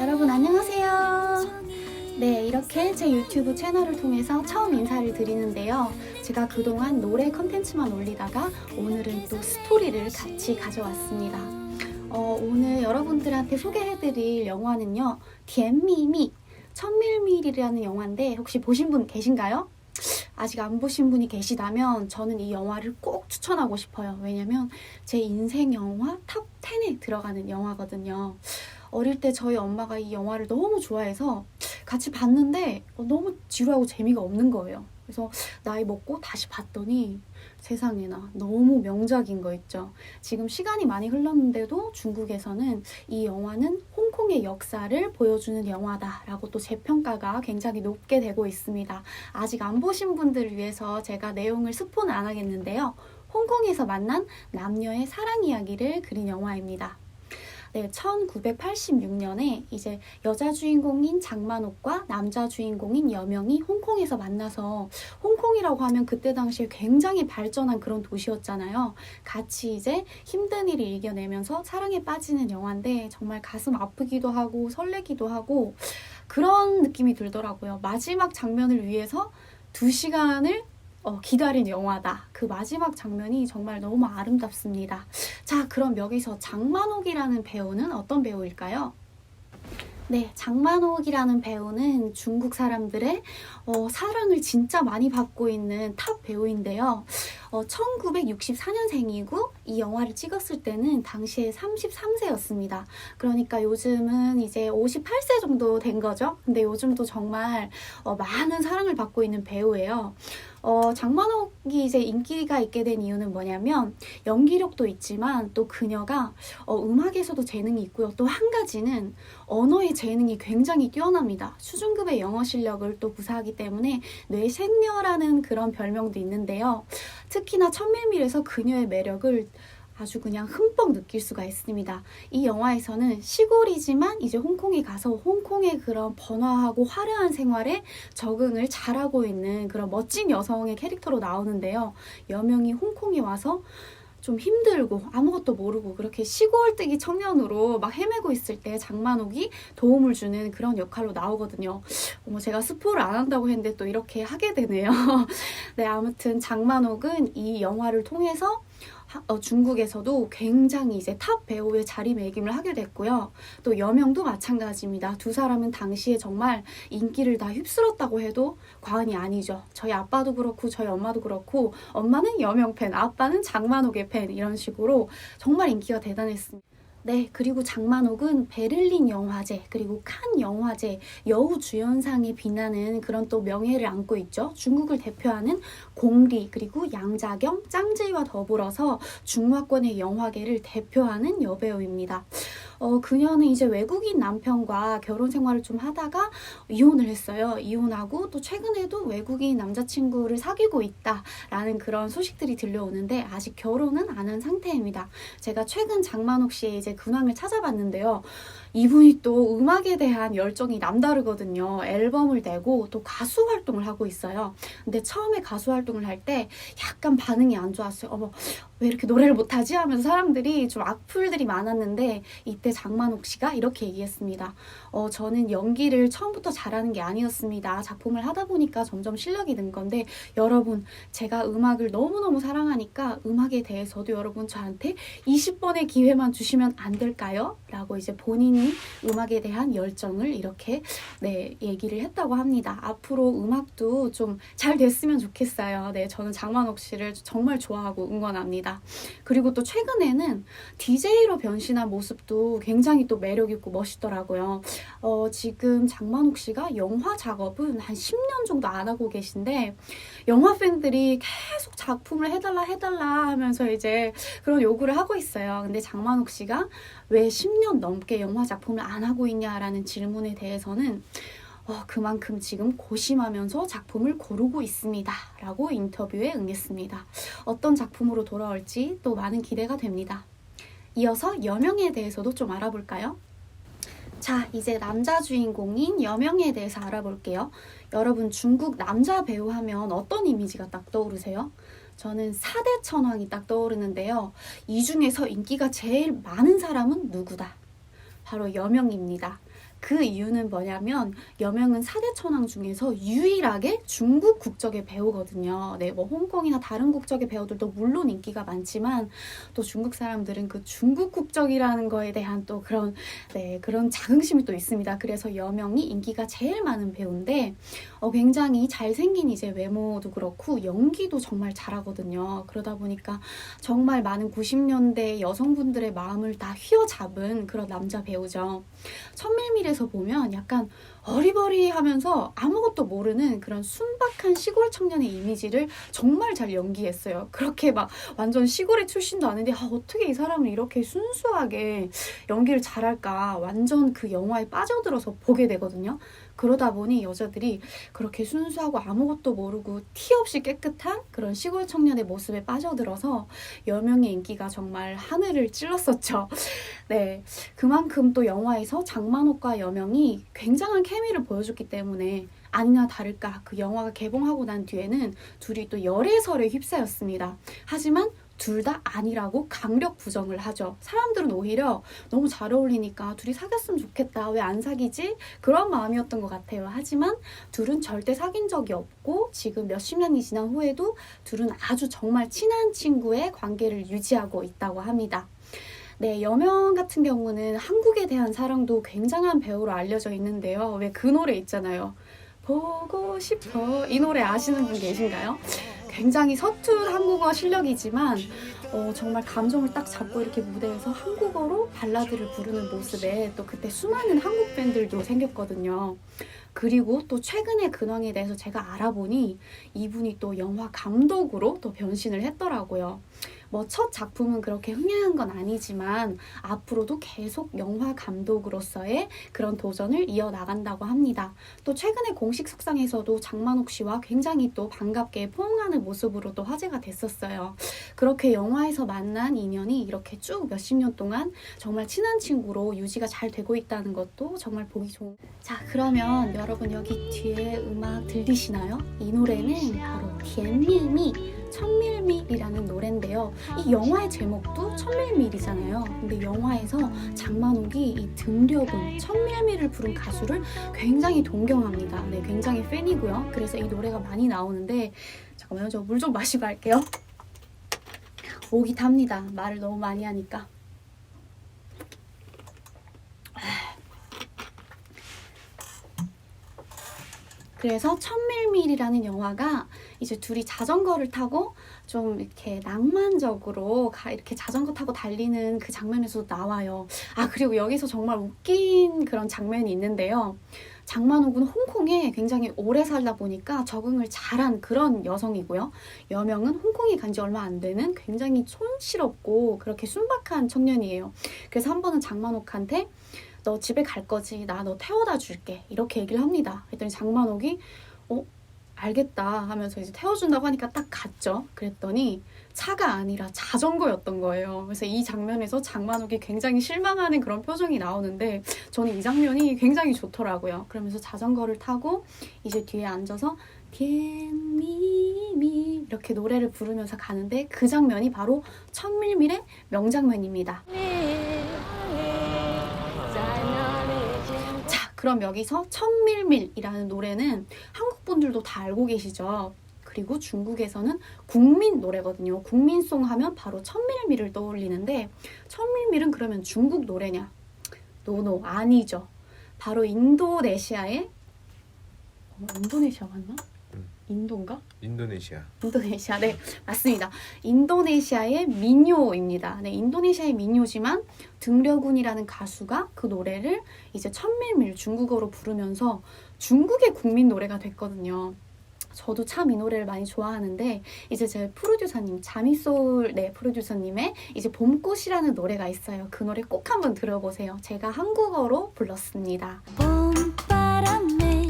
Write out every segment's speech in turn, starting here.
여러분 안녕하세요. 네, 이렇게 제 유튜브 채널을 통해서 처음 인사를 드리는데요. 제가 그동안 노래 컨텐츠만 올리다가 오늘은 또 스토리를 같이 가져왔습니다. 어, 오늘 여러분들한테 소개해드릴 영화는요, 디엠미미 천밀밀이라는 영화인데 혹시 보신 분 계신가요? 아직 안 보신 분이 계시다면 저는 이 영화를 꼭 추천하고 싶어요. 왜냐면 제 인생 영화 탑 10에 들어가는 영화거든요. 어릴 때 저희 엄마가 이 영화를 너무 좋아해서 같이 봤는데 어, 너무 지루하고 재미가 없는 거예요. 그래서 나이 먹고 다시 봤더니 세상에나 너무 명작인 거 있죠. 지금 시간이 많이 흘렀는데도 중국에서는 이 영화는 홍콩의 역사를 보여주는 영화다라고 또 재평가가 굉장히 높게 되고 있습니다. 아직 안 보신 분들을 위해서 제가 내용을 스포는 안 하겠는데요. 홍콩에서 만난 남녀의 사랑 이야기를 그린 영화입니다. 네, 1986년에 이제 여자 주인공인 장만옥과 남자 주인공인 여명이 홍콩에서 만나서 홍콩이라고 하면 그때 당시에 굉장히 발전한 그런 도시였잖아요. 같이 이제 힘든 일을 이겨내면서 사랑에 빠지는 영화인데 정말 가슴 아프기도 하고 설레기도 하고 그런 느낌이 들더라고요. 마지막 장면을 위해서 두 시간을 어, 기다린 영화다. 그 마지막 장면이 정말 너무 아름답습니다. 자, 그럼 여기서 장만옥이라는 배우는 어떤 배우일까요? 네, 장만옥이라는 배우는 중국 사람들의 어, 사랑을 진짜 많이 받고 있는 탑 배우인데요. 어, 1964년생이고 이 영화를 찍었을 때는 당시에 33세였습니다. 그러니까 요즘은 이제 58세 정도 된 거죠. 근데 요즘도 정말 어, 많은 사랑을 받고 있는 배우예요. 어, 장만옥이 이제 인기가 있게 된 이유는 뭐냐면 연기력도 있지만 또 그녀가 어, 음악에서도 재능이 있고요. 또 한 가지는 언어의 재능이 굉장히 뛰어납니다. 수준급의 영어 실력을 또 구사하기 때문에 뇌생녀라는 그런 별명도 있는데요. 특히나 천밀밀에서 그녀의 매력을 아주 그냥 흠뻑 느낄 수가 있습니다. 이 영화에서는 시골이지만 이제 홍콩에 가서 홍콩의 그런 번화하고 화려한 생활에 적응을 잘하고 있는 그런 멋진 여성의 캐릭터로 나오는데요. 여명이 홍콩에 와서 좀 힘들고 아무것도 모르고 그렇게 시골뜨기 청년으로 막 헤매고 있을 때 장만옥이 도움을 주는 그런 역할로 나오거든요. 뭐 제가 스포를 안 한다고 했는데 또 이렇게 하게 되네요. 네, 아무튼 장만옥은 이 영화를 통해서 하- 어, 중국에서도 굉장히 이제 탑 배우의 자리매김을 하게 됐고요. 또 여명도 마찬가지입니다. 두 사람은 당시에 정말 인기를 다 휩쓸었다고 해도 과언이 아니죠. 저희 아빠도 그렇고 저희 엄마도 그렇고 엄마는 여명 팬, 아빠는 장만옥의 팬 이런 식으로 정말 인기가 대단했습니다. 네, 그리고 장만옥은 베를린 영화제, 그리고 칸 영화제, 여우 주연상에 빛나는 그런 또 명예를 안고 있죠. 중국을 대표하는 공리, 그리고 양자경, 짱지와 더불어서 중화권의 영화계를 대표하는 여배우입니다. 어, 그녀는 이제 외국인 남편과 결혼 생활을 좀 하다가 이혼을 했어요. 이혼하고 또 최근에도 외국인 남자친구를 사귀고 있다라는 그런 소식들이 들려오는데 아직 결혼은 안 한 상태입니다. 제가 최근 장만옥 씨의 이제 근황을 찾아봤는데요. 이분이 또 음악에 대한 열정이 남다르거든요. 앨범을 내고 또 가수 활동을 하고 있어요. 근데 처음에 가수 활동을 할 때 약간 반응이 안 좋았어요. 어머, 왜 이렇게 노래를 못하지? 하면서 사람들이 좀 악플들이 많았는데 이때 장만옥 씨가 이렇게 얘기했습니다. 어, 저는 연기를 처음부터 잘하는 게 아니었습니다. 작품을 하다 보니까 점점 실력이 는 건데 여러분 제가 음악을 너무너무 사랑하니까 음악에 대해서도 여러분 저한테 20번의 기회만 주시면 안 될까요? 라고 이제 본인이 음악에 대한 열정을 이렇게 네, 얘기를 했다고 합니다. 앞으로 음악도 좀 잘 됐으면 좋겠어요. 네, 저는 장만옥 씨를 정말 좋아하고 응원합니다. 그리고 또 최근에는 DJ로 변신한 모습도 굉장히 또 매력 있고 멋있더라고요. 어, 지금 장만옥 씨가 영화 작업은 한 10년 정도 안 하고 계신데, 영화 팬들이 계속 작품을 해달라 해달라 하면서 이제 그런 요구를 하고 있어요. 근데 장만옥 씨가 왜 10년 넘게 영화 작품을 안 하고 있냐라는 질문에 대해서는 어, 그만큼 지금 고심하면서 작품을 고르고 있습니다. 라고 인터뷰에 응했습니다. 어떤 작품으로 돌아올지 또 많은 기대가 됩니다. 이어서 여명에 대해서도 좀 알아볼까요? 자, 이제 남자 주인공인 여명에 대해서 알아볼게요. 여러분, 중국 남자 배우 하면 어떤 이미지가 딱 떠오르세요? 저는 사대 천왕이 딱 떠오르는데요. 이 중에서 인기가 제일 많은 사람은 누구다? 바로 여명입니다. 그 이유는 뭐냐면 여명은 사대 천왕 중에서 유일하게 중국 국적의 배우거든요. 네, 뭐 홍콩이나 다른 국적의 배우들도 물론 인기가 많지만 또 중국 사람들은 그 중국 국적이라는 거에 대한 또 그런 네, 그런 자긍심이 또 있습니다. 그래서 여명이 인기가 제일 많은 배우인데 어, 굉장히 잘생긴 이제 외모도 그렇고 연기도 정말 잘하거든요. 그러다 보니까 정말 많은 90년대 여성분들의 마음을 다 휘어잡은 그런 남자 배우죠. 천밀밀 에서 보면 약간 어리버리하면서 아무것도 모르는 그런 순박한 시골 청년의 이미지를 정말 잘 연기했어요. 그렇게 막 완전 시골의 출신도 아닌데 아, 어떻게 이 사람을 이렇게 순수하게 연기를 잘할까 완전 그 영화에 빠져들어서 보게 되거든요. 그러다 보니 여자들이 그렇게 순수하고 아무것도 모르고 티 없이 깨끗한 그런 시골 청년의 모습에 빠져들어서 여명의 인기가 정말 하늘을 찔렀었죠. 네. 그만큼 또 영화에서 장만옥과 여명이 굉장한 케미를 보여줬기 때문에 아니나 다를까 그 영화가 개봉하고 난 뒤에는 둘이 또 열애설에 휩싸였습니다. 하지만 둘 다 아니라고 강력 부정을 하죠. 사람들은 오히려 너무 잘 어울리니까 둘이 사귀었으면 좋겠다. 왜 안 사귀지? 그런 마음이었던 것 같아요. 하지만 둘은 절대 사귄 적이 없고 지금 몇십 년이 지난 후에도 둘은 아주 정말 친한 친구의 관계를 유지하고 있다고 합니다. 네, 여명 같은 경우는 한국에 대한 사랑도 굉장한 배우로 알려져 있는데요. 왜 그 노래 있잖아요. 보고 싶어. 이 노래 아시는 분 계신가요? 굉장히 서툰 한국어 실력이지만 어, 정말 감정을 딱 잡고 이렇게 무대에서 한국어로 발라드를 부르는 모습에 또 그때 수많은 한국 팬들도 생겼거든요. 그리고 또 최근의 근황에 대해서 제가 알아보니 이분이 또 영화 감독으로 또 변신을 했더라고요. 뭐 첫 작품은 그렇게 흥행한 건 아니지만 앞으로도 계속 영화 감독으로서의 그런 도전을 이어나간다고 합니다. 또 최근에 공식 석상에서도 장만옥 씨와 굉장히 또 반갑게 포옹하는 모습으로 또 화제가 됐었어요. 그렇게 영화에서 만난 인연이 이렇게 쭉 몇십 년 동안 정말 친한 친구로 유지가 잘 되고 있다는 것도 정말 보기 좋은. 자, 그러면 여러분 여기 뒤에 음악 들리시나요? 이 노래는 바로 디엠밀미 천밀밀이라는 노래인데요. 이 영화의 제목도 천밀밀이잖아요. 근데 영화에서 장만옥이 이 등려군 천밀밀을 부른 가수를 굉장히 동경합니다. 네, 굉장히 팬이고요. 그래서 이 노래가 많이 나오는데 잠깐만요. 저 물 좀 마시고 할게요. 목이 탑니다. 말을 너무 많이 하니까. 그래서 천밀밀이라는 영화가 이제 둘이 자전거를 타고 좀 이렇게 낭만적으로 가 이렇게 자전거 타고 달리는 그 장면에서 나와요. 아 그리고 여기서 정말 웃긴 그런 장면이 있는데요. 장만옥은 홍콩에 굉장히 오래 살다 보니까 적응을 잘한 그런 여성이고요. 여명은 홍콩에 간 지 얼마 안 되는 굉장히 촌스럽고 그렇게 순박한 청년이에요. 그래서 한 번은 장만옥한테 너 집에 갈 거지. 나 너 태워다 줄게. 이렇게 얘기를 합니다. 그랬더니 장만옥이 어 알겠다 하면서 이제 태워준다고 하니까 딱 갔죠. 그랬더니 차가 아니라 자전거였던 거예요. 그래서 이 장면에서 장만옥이 굉장히 실망하는 그런 표정이 나오는데 저는 이 장면이 굉장히 좋더라고요. 그러면서 자전거를 타고 이제 뒤에 앉아서 디미미 이렇게 노래를 부르면서 가는데 그 장면이 바로 천밀밀의 명장면입니다. 자, 그럼 여기서 천밀밀이라는 노래는 한국 분들도 다 알고 계시죠? 그리고 중국에서는 국민 노래거든요. 국민송 하면 바로 천밀밀을 떠올리는데 천밀밀은 그러면 중국 노래냐? 노노 아니죠. 바로 인도네시아의 어, 인도네시아 맞나? 음. 인도인가? 인도네시아. 인도네시아 네 맞습니다. 인도네시아의 민요입니다. 네 인도네시아의 민요지만 등려군이라는 가수가 그 노래를 이제 천밀밀 중국어로 부르면서 중국의 국민 노래가 됐거든요. 저도 참 이 노래를 많이 좋아하는데 이제 제 프로듀서님 자미솔 네 프로듀서님의 이제 봄꽃이라는 노래가 있어요. 그 노래 꼭 한번 들어보세요. 제가 한국어로 불렀습니다. 봄바람에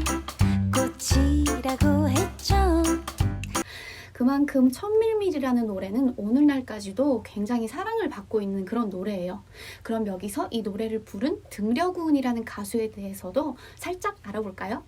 꽃이라고 했죠 그만큼 천밀밀이라는 노래는 오늘날까지도 굉장히 사랑을 받고 있는 그런 노래예요. 그럼 여기서 이 노래를 부른 등려군이라는 가수에 대해서도 살짝 알아볼까요?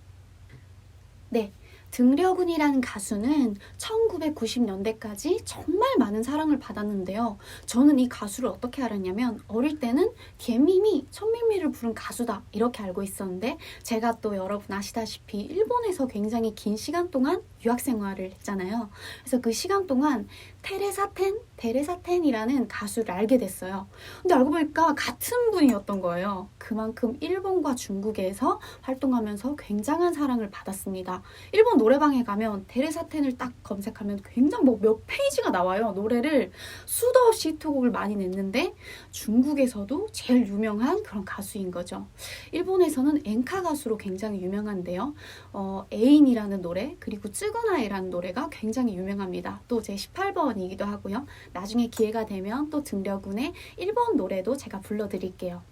네. 등려군이라는 가수는 1990년대까지 정말 많은 사랑을 받았는데요. 저는 이 가수를 어떻게 알았냐면 어릴 때는 개미미 천밀미를 부른 가수다 이렇게 알고 있었는데 제가 또 여러분 아시다시피 일본에서 굉장히 긴 시간 동안 유학 생활을 했잖아요. 그래서 그 시간 동안 테레사텐 테레사 텐이라는 가수를 알게 됐어요. 근데 알고 보니까 같은 분이었던 거예요. 그만큼 일본과 중국에서 활동하면서 굉장한 사랑을 받았습니다. 일본 노래방에 가면 테레사 텐을 딱 검색하면 굉장히 뭐 몇 페이지가 나와요. 노래를 수도 없이 히트곡을 많이 냈는데 중국에서도 제일 유명한 그런 가수인 거죠. 일본에서는 엔카 가수로 굉장히 유명한데요. 어, 애인이라는 노래 그리고 쯔구나이라는 노래가 굉장히 유명합니다. 또 제 18번이기도 하고요. 나중에 기회가 되면 또 등려군의 일본 노래도 제가 불러드릴게요.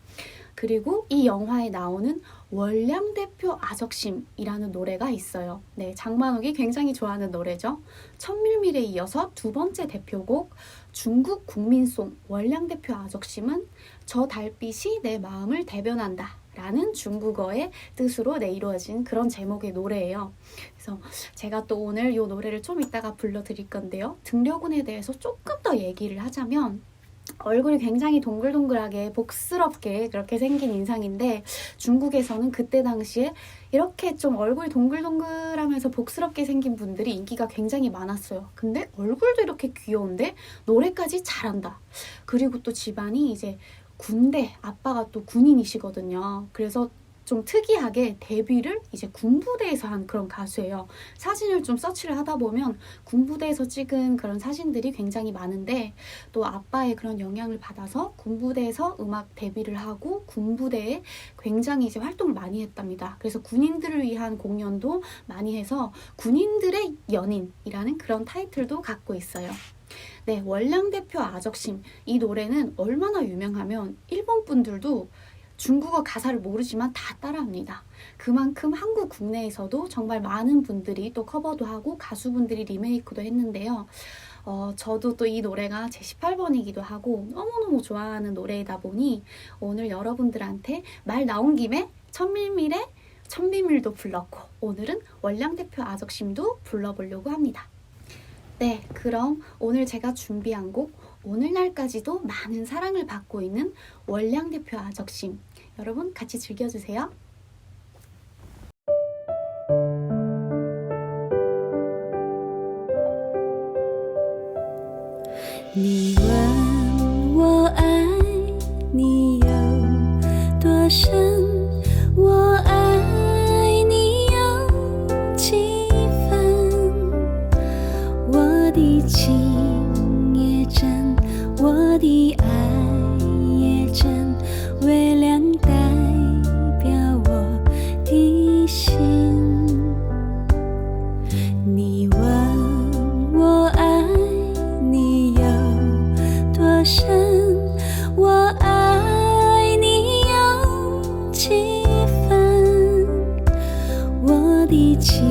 그리고 이 영화에 나오는 월량 대표 아적심이라는 노래가 있어요. 네, 장만옥이 굉장히 좋아하는 노래죠. 천밀밀에 이어서 두 번째 대표곡 중국 국민송 월량 대표 아적심은 저 달빛이 내 마음을 대변한다. 라는 중국어의 뜻으로 네, 이루어진 그런 제목의 노래예요. 그래서 제가 또 오늘 이 노래를 좀 이따가 불러드릴 건데요. 등려군에 대해서 조금 더 얘기를 하자면 얼굴이 굉장히 동글동글하게 복스럽게 그렇게 생긴 인상인데 중국에서는 그때 당시에 이렇게 좀 얼굴이 동글동글하면서 복스럽게 생긴 분들이 인기가 굉장히 많았어요. 근데 얼굴도 이렇게 귀여운데 노래까지 잘한다. 그리고 또 집안이 이제 군대, 아빠가 또 군인이시거든요. 그래서 좀 특이하게 데뷔를 이제 군부대에서 한 그런 가수예요. 사진을 좀 서치를 하다 보면 군부대에서 찍은 그런 사진들이 굉장히 많은데 또 아빠의 그런 영향을 받아서 군부대에서 음악 데뷔를 하고 군부대에 굉장히 이제 활동을 많이 했답니다. 그래서 군인들을 위한 공연도 많이 해서 군인들의 연인이라는 그런 타이틀도 갖고 있어요. 네, 월량 대표 아적심 이 노래는 얼마나 유명하면 일본 분들도 중국어 가사를 모르지만 다 따라합니다. 그만큼 한국 국내에서도 정말 많은 분들이 또 커버도 하고 가수분들이 리메이크도 했는데요. 어, 저도 또 이 노래가 제 18번이기도 하고 너무너무 좋아하는 노래이다 보니 오늘 여러분들한테 말 나온 김에 천밀밀의 천비밀도 불렀고 오늘은 월량 대표 아적심도 불러보려고 합니다. 네, 그럼 오늘 제가 준비한 곡 오늘날까지도 많은 사랑을 받고 있는 월량 대표 아적심 여러분 같이 즐겨주세요. 的情也真，我的爱也真，微亮代表我的心。你问我爱你有多深，我爱你有几分？我的情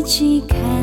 一起看。